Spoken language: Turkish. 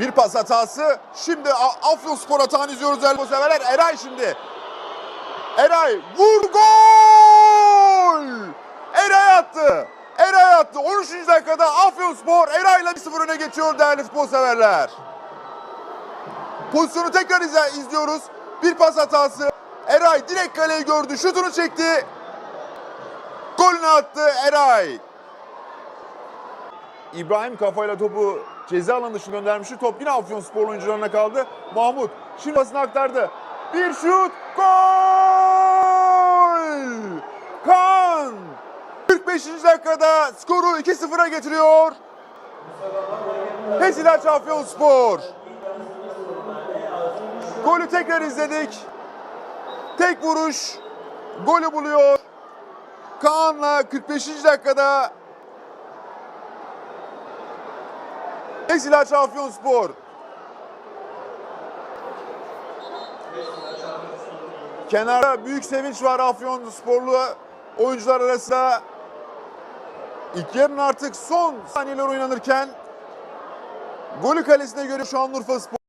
Bir pas hatası. Şimdi Afyonspor atağını izliyoruz değerli severler. Eray şimdi. Eray vur gol! Eray attı. Eray attı. 13. dakikada Afyonspor Eray'la 1-0 öne geçiyor değerli futbol severler. Pozisyonu tekrar izliyoruz. Bir pas hatası. Eray direkt kaleyi gördü. Şutunu çekti. Golünü attı Eray. İbrahim kafayla topu ceza alanı dışına göndermişti. Top yine Afyonspor oyuncularına kaldı. Mahmut şimdi pasını aktardı. Bir şut. Gol! Kan! 45. dakikada skoru 2-0'a getiriyor. Hesilaç Afyonspor. Golü tekrar izledik. Tek vuruş. Golü buluyor. Kaan'la 45. dakikada Esilaç Afyonspor. Kenarda büyük sevinç var Afyonsporlu oyuncular arasında. İlk yarının artık son saniyeler oynanırken golü kalesine göre Şanlıurfa Spor.